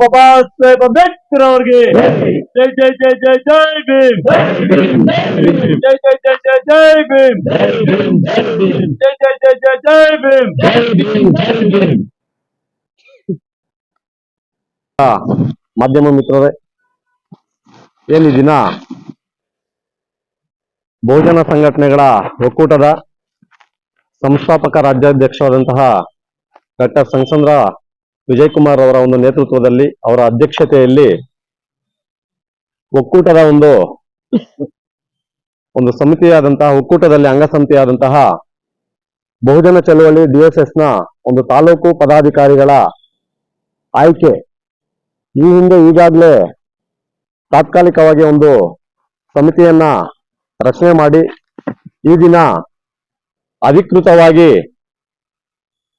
ಬಾಬಾ ಸಾಹೇಬ್ ಅಂಬೇಡ್ಕರ್ ಅವ್ರಿಗೆ. ಜೈ ಜೈ ಜೈ ಜೈ ಜೈ ಭೀಮ್. ಜೈ ಜೈ ಜೈ ಜೈ ಜೈ ಭೀಮ್. ಜೈ ಜೈ ಜೈ ಜೈ ಜೈ ಭೀಮ್. ಮಾಧ್ಯಮ ಮಿತ್ರರೇ, ಏನ್ ದಿನ ಬಹುಜನ ಸಂಘಟನೆಗಳ ಒಕ್ಕೂಟದ ಸಂಸ್ಥಾಪಕ ರಾಜ್ಯಾಧ್ಯಕ್ಷರಾದಂತಹ ಡಾಕ್ಟರ್ ಸಂಗಚಂದ್ರ ವಿಜಯಕುಮಾರ್ ಅವರ ಒಂದು ನೇತೃತ್ವದಲ್ಲಿ ಅವರ ಅಧ್ಯಕ್ಷತೆಯಲ್ಲಿ ಒಕ್ಕೂಟದ ಒಂದು ಒಂದು ಸಮಿತಿಯಾದಂತಹ, ಒಕ್ಕೂಟದಲ್ಲಿ ಅಂಗಸಮಿತಿಯಾದಂತಹ ಬಹುಜನ ಚಳುವಳಿ ಡಿಎಸ್ಎಸ್ನ ಒಂದು ತಾಲೂಕು ಪದಾಧಿಕಾರಿಗಳ ಆಯ್ಕೆ ಈ ಹಿಂದೆ ಈಗಾಗಲೇ ತಾತ್ಕಾಲಿಕವಾಗಿ ಒಂದು ಸಮಿತಿಯನ್ನ ರಚನೆ ಮಾಡಿ ಈ ದಿನ ಅಧಿಕೃತವಾಗಿ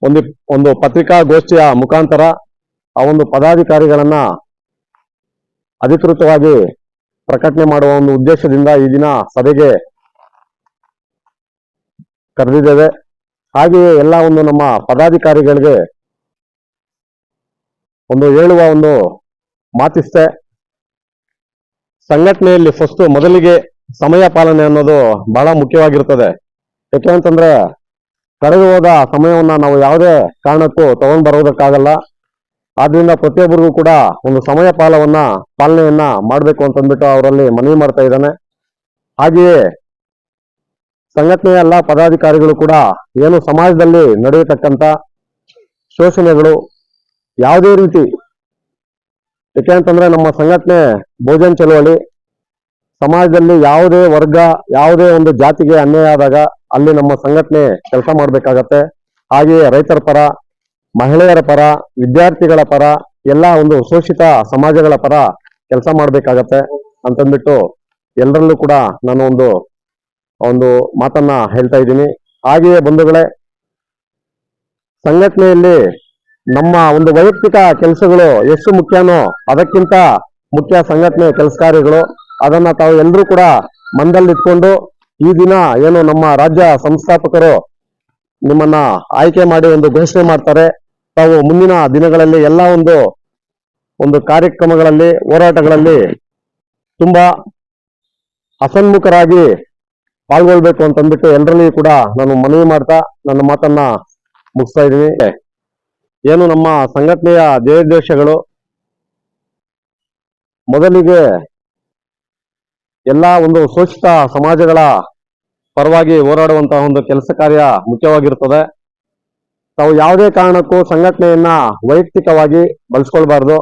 ಒಂದು ಒಂದು ಪತ್ರಿಕಾಗೋಷ್ಠಿಯ ಮುಖಾಂತರ ಆ ಒಂದು ಪದಾಧಿಕಾರಿಗಳನ್ನ ಅಧಿಕೃತವಾಗಿ ಪ್ರಕಟಣೆ ಮಾಡುವ ಒಂದು ಉದ್ದೇಶದಿಂದ ಈ ದಿನ ಸಭೆಗೆ ಕರೆದಿದ್ದೇವೆ. ಹಾಗೆಯೇ ಎಲ್ಲ ಒಂದು ನಮ್ಮ ಪದಾಧಿಕಾರಿಗಳಿಗೆ ಒಂದು ಹೇಳುವ ಒಂದು ಮಾತಿಸ್ತೆ ಸಂಘಟನೆಯಲ್ಲಿ ಫಸ್ಟ್ ಮೊದಲಿಗೆ ಸಮಯ ಪಾಲನೆ ಅನ್ನೋದು ಬಹಳ ಮುಖ್ಯವಾಗಿರ್ತದೆ. ಯಾಕೆ ಅಂತಂದ್ರೆ ಕಳೆದು ಹೋದ ಸಮಯವನ್ನ ನಾವು ಯಾವುದೇ ಕಾರಣಕ್ಕೂ ತಗೊಂಡ್ ಬರೋದಕ್ಕಾಗಲ್ಲ. ಆದ್ರಿಂದ ಪ್ರತಿಯೊಬ್ಬರಿಗೂ ಕೂಡ ಒಂದು ಸಮಯ ಪಾಲವನ್ನ, ಪಾಲನೆಯನ್ನ ಮಾಡಬೇಕು ಅಂತಂದ್ಬಿಟ್ಟು ಅವರಲ್ಲಿ ಮನವಿ ಮಾಡ್ತಾ ಇದ್ದಾನೆ. ಹಾಗೆಯೇ ಸಂಘಟನೆಯ ಎಲ್ಲ ಪದಾಧಿಕಾರಿಗಳು ಕೂಡ ಏನು ಸಮಾಜದಲ್ಲಿ ನಡೆಯತಕ್ಕಂತ ಶೋಷಣೆಗಳು ಯಾವುದೇ ರೀತಿ, ಯಾಕೆ ನಮ್ಮ ಸಂಘಟನೆ ಭೋಜನ್ ಚಳವಳಿ ಸಮಾಜದಲ್ಲಿ ಯಾವುದೇ ವರ್ಗ, ಯಾವುದೇ ಒಂದು ಜಾತಿಗೆ ಅನ್ಯಾಯ ಆದಾಗ ಅಲ್ಲಿ ನಮ್ಮ ಸಂಘಟನೆ ಕೆಲಸ ಮಾಡಬೇಕಾಗತ್ತೆ. ಹಾಗೆಯೇ ರೈತರ ಪರ, ಮಹಿಳೆಯರ ಪರ, ವಿದ್ಯಾರ್ಥಿಗಳ ಪರ, ಎಲ್ಲ ಒಂದು ಶೋಷಿತ ಸಮಾಜಗಳ ಪರ ಕೆಲಸ ಮಾಡಬೇಕಾಗತ್ತೆ ಅಂತಂದ್ಬಿಟ್ಟು ಎಲ್ಲರಲ್ಲೂ ಕೂಡ ನಾನು ಒಂದು ಒಂದು ಮಾತನ್ನ ಹೇಳ್ತಾ ಇದ್ದೀನಿ. ಹಾಗೆಯೇ ಬಂಧುಗಳೇ, ಸಂಘಟನೆಯಲ್ಲಿ ನಮ್ಮ ಒಂದು ವೈಯಕ್ತಿಕ ಕೆಲಸಗಳು ಎಷ್ಟು ಮುಖ್ಯನೋ ಅದಕ್ಕಿಂತ ಮುಖ್ಯ ಸಂಘಟನೆ ಕೆಲಸ ಕಾರ್ಯಗಳು ಅದನ್ನ ತಾವು ಎಲ್ಲರೂ ಕೂಡ ಮನದಲ್ಲಿಟ್ಕೊಂಡು ಈ ದಿನ ಏನು ನಮ್ಮ ರಾಜ್ಯ ಸಂಸ್ಥಾಪಕರು ನಿಮ್ಮನ್ನ ಆಯ್ಕೆ ಮಾಡಿ ಒಂದು ಘೋಷಣೆ ಮಾಡ್ತಾರೆ. ತಾವು ಮುಂದಿನ ದಿನಗಳಲ್ಲಿ ಎಲ್ಲ ಒಂದು ಒಂದು ಕಾರ್ಯಕ್ರಮಗಳಲ್ಲಿ, ಹೋರಾಟಗಳಲ್ಲಿ ತುಂಬಾ ಅಸನ್ಮುಖರಾಗಿ ಪಾಲ್ಗೊಳ್ಬೇಕು ಅಂತಂದ್ಬಿಟ್ಟು ಎಲ್ಲರಲ್ಲಿ ಕೂಡ ನಾನು ಮನವಿ ಮಾಡ್ತಾ ನನ್ನ ಮಾತನ್ನ ಮುಗಿಸ್ತಾ ಇದ್ದೀನಿ. ಏನು ನಮ್ಮ ಸಂಘಟನೆಯ ಧ್ಯೇಯೋದ್ದೇಶಗಳು ಮೊದಲಿಗೆ ಎಲ್ಲಾ ಒಂದು ಶೋಷಿತ ಸಮಾಜಗಳ ಪರವಾಗಿ ಹೋರಾಡುವಂತಹ ಒಂದು ಕೆಲಸ ಕಾರ್ಯ ಮುಖ್ಯವಾಗಿರುತ್ತದೆ ತಾವು ಯಾವುದೇ ಕಾರಣಕ್ಕೂ ಸಂಘಟನೆಯನ್ನ ವೈಯಕ್ತಿಕವಾಗಿ ಬಳಸ್ಕೊಳ್ಬಾರ್ದು.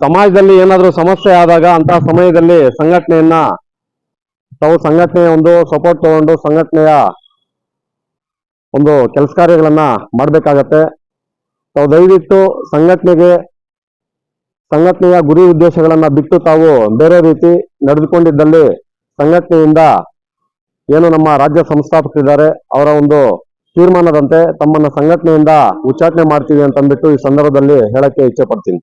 ಸಮಾಜದಲ್ಲಿ ಏನಾದರೂ ಸಮಸ್ಯೆ ಆದಾಗ ಅಂತಹ ಸಮಯದಲ್ಲಿ ಸಂಘಟನೆಯನ್ನ ತಾವು ಸಂಘಟನೆಯ ಒಂದು ಸಪೋರ್ಟ್ ತಗೊಂಡು ಸಂಘಟನೆಯ ಒಂದು ಕೆಲಸ ಕಾರ್ಯಗಳನ್ನ ಮಾಡಬೇಕಾಗತ್ತೆ. ತಾವು ದಯವಿಟ್ಟು ಸಂಘಟನೆಗೆ ಸಂಘಟನೆಯ ಗುರಿ ಉದ್ದೇಶಗಳನ್ನ ಬಿಟ್ಟು ತಾವು ಬೇರೆ ರೀತಿ ನಡೆದುಕೊಂಡಿದ್ದಲ್ಲಿ ಸಂಘಟನೆಯಿಂದ ಏನು ನಮ್ಮ ರಾಜ್ಯ ಸಂಸ್ಥಾಪಕರಿದ್ದಾರೆ, ಅವರ ಒಂದು ತೀರ್ಮಾನದಂತೆ ತಮ್ಮನ್ನ ಸಂಘಟನೆಯಿಂದ ಉಚ್ಚಾಟನೆ ಮಾಡ್ತೀವಿ ಅಂತಂದ್ಬಿಟ್ಟು ಈ ಸಂದರ್ಭದಲ್ಲಿ ಹೇಳಕ್ಕೆ ಇಚ್ಛೆ ಪಡ್ತೀನಿ.